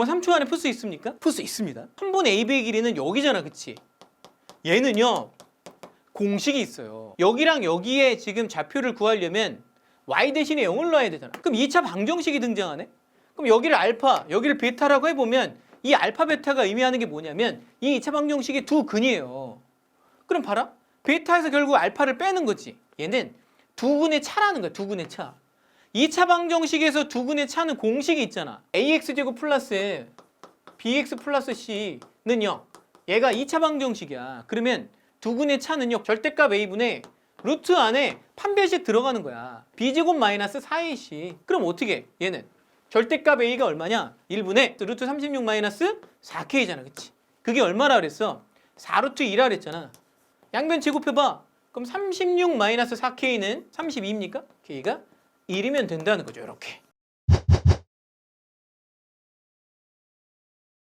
정말 3초 안에 풀 수 있습니까? 풀 수 있습니다. 한 번 AB의 길이는 여기잖아, 그치? 얘는요, 공식이 있어요. 여기랑 여기에 지금 좌표를 구하려면 y 대신에 0을 넣어야 되잖아. 그럼 2차 방정식이 등장하네? 그럼 여기를 알파, 여기를 베타라고 해보면 이 알파, 베타가 의미하는 게 뭐냐면 이 2차 방정식의 두 근이에요. 그럼 봐라. 베타에서 결국 알파를 빼는 거지. 얘는 두 근의 차라는 거야. 두 근의 차. 2차 방정식에서 두 근의 차는 공식이 있잖아. ax제곱 플러스 bx 플러스 c는요. 얘가 2차 방정식이야. 그러면 두 근의 차는요. 절대값 a분의 루트 안에 판별식 들어가는 거야. b제곱 마이너스 4ac. 그럼 어떻게 해? 얘는 절대값 a가 얼마냐? 1분의 루트 36 마이너스 4k잖아. 그치? 그게 얼마라 그랬어? 4루트 2라 그랬잖아. 양변 제곱해봐. 그럼 36 마이너스 4k는 32입니까? k가 1이면 된다는 거죠. 이렇게.